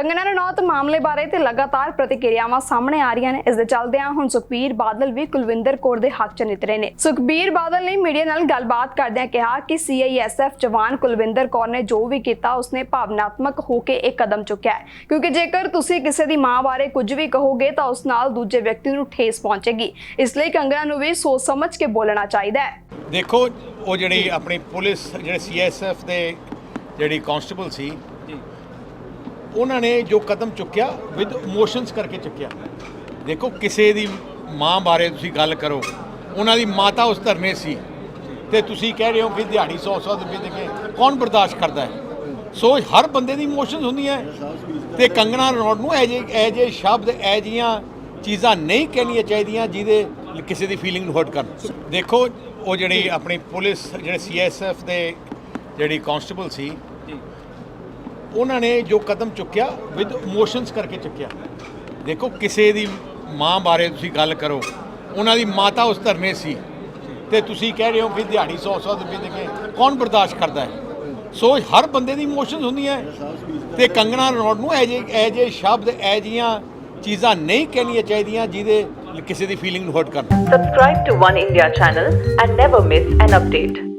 ਕੰਗਨਾ ਰਣੌਤ ਮਾਮਲੇ ਬਾਰੇ ਤੇ ਲਗਾਤਾਰ ਪ੍ਰਤੀਕਿਰਿਆਵਾਂ ਸਾਹਮਣੇ ਆ ਰਹੀਆਂ ਨੇ। ਇਸ ਦੇ ਚੱਲਦਿਆਂ ਹੁਣ ਸੁਖਬੀਰ ਬਾਦਲ ਵੀ ਕੁਲਵਿੰਦਰ ਕੌਰ ਦੇ ਹੱਕ 'ਚ ਨਿਤਰੇ ਨੇ। ਸੁਖਬੀਰ ਬਾਦਲ ਨੇ ਮੀਡੀਆ ਨਾਲ ਗੱਲਬਾਤ ਕਰਦਿਆਂ ਕਿਹਾ ਕਿ ਸੀਆਈਐਸਐਫ ਜਵਾਨ ਕੁਲਵਿੰਦਰ ਕੌਰ ਨੇ ਜੋ ਵੀ ਕੀਤਾ ਉਸਨੇ ਭਾਵਨਾਤਮਕ ਹੋ ਕੇ ਇੱਕ ਕਦਮ ਚੁੱਕਿਆ ਹੈ। ਕਿਉਂਕਿ ਜੇਕਰ ਤੁਸੀਂ ਕਿਸੇ ਦੀ ਮਾਂ ਬਾਰੇ ਕੁਝ ਵੀ ਕਹੋਗੇ ਤਾਂ ਉਸ ਨਾਲ ਦੂਜੇ ਵਿਅਕਤੀ ਨੂੰ ਠੇਸ ਪਹੁੰਚੇਗੀ। ਇਸ ਲਈ ਕੰਗਨਾ ਨੂੰ ਵੀ ਸੋਚ ਸਮਝ ਕੇ ਬੋਲਣਾ ਚਾਹੀਦਾ ਹੈ। ਦੇਖੋ ਉਹ ਜਿਹੜੀ ਆਪਣੀ ਪੁਲਿਸ ਜਿਹੜੇ ਸੀਐਸਐਫ ਦੇ ਜਿਹੜੀ ਕਾਂਸਟੇਬਲ ਸੀ ਉਹਨਾਂ ਨੇ ਜੋ ਕਦਮ ਚੁੱਕਿਆ ਵਿਦ ਇਮੋਸ਼ਨਸ ਕਰਕੇ ਚੁੱਕਿਆ। ਦੇਖੋ, ਕਿਸੇ ਦੀ ਮਾਂ ਬਾਰੇ ਤੁਸੀਂ ਗੱਲ ਕਰੋ, ਉਹਨਾਂ ਦੀ ਮਾਤਾ ਉਸ ਧਰਨੇ ਸੀ। ਤੇ ਤੁਸੀਂ ਕਹਿ ਰਹੇ ਹੋ ਕਿ ਦਿਹਾੜੀ 100 100 ਰੁਪਏ ਦੇ ਕੇ ਕੌਣ ਬਰਦਾਸ਼ਤ ਕਰਦਾ ਹੈ? ਸੋ ਹਰ ਬੰਦੇ ਦੀ ਇਮੋਸ਼ਨਸ ਹੁੰਦੀਆਂ ਹੈ। ਤੇ ਕੰਗਣਾ ਰਣੌਤ ਨੂੰ ਇਹ ਜੇ ਇਹ ਜੇ ਸ਼ਬਦ, ਇਹ ਜੀਆਂ ਚੀਜ਼ਾਂ ਨਹੀਂ ਕਹਿਣੀਆਂ ਚਾਹੀਦੀਆਂ ਜਿਹਦੇ ਕਿਸੇ ਦੀ ਫੀਲਿੰਗ ਨੂੰ ਹਰਟ ਕਰਨ। ਦੇਖੋ, ਉਹ ਜਿਹੜੀ ਆਪਣੀ ਪੁਲਿਸ, ਜਿਹੜੇ ਸੀਐਸਐਫ ਦੇ ਜਿਹੜੀ ਕਾਂਸਟੇਬਲ ਸੀ ਉਹਨਾਂ ਨੇ ਜੋ ਕਦਮ ਚੁੱਕਿਆ ਵਿਦ ਇਮੋਸ਼ਨਸ ਕਰਕੇ ਚੁੱਕਿਆ ਦੇਖੋ, ਕਿਸੇ ਦੀ ਮਾਂ ਬਾਰੇ ਤੁਸੀਂ ਗੱਲ ਕਰੋ, ਉਹਨਾਂ ਦੀ ਮਾਤਾ ਉਸ ਧਰਨੇ ਸੀ ਤੇ ਤੁਸੀਂ ਕਹਿ ਰਹੇ ਹੋ ਕਿ ਦਿਹਾੜੀ 100 100 ਰੁਪਏ ਦੇ ਕੇ ਕੌਣ ਬਰਦਾਸ਼ਤ ਕਰਦਾ ਹੈ ਸੋ ਹਰ ਬੰਦੇ ਦੀ ਇਮੋਸ਼ਨਸ ਹੁੰਦੀਆਂ ਹੈ। ਤੇ ਕੰਗਣਾ ਰਣੌਤ ਨੂੰ ਇਹ ਜੇ ਇਹ ਜੇ ਸ਼ਬਦ, ਇਹ ਜੀਆਂ ਚੀਜ਼ਾਂ ਨਹੀਂ ਕਹਿਣੀਆਂ ਚਾਹੀਦੀਆਂ ਜਿਹਦੇ ਕਿਸੇ ਦੀ ਫੀਲਿੰਗ ਨੂੰ ਹਰਟ ਕਰਨ subscribe to One India channel and never miss an update.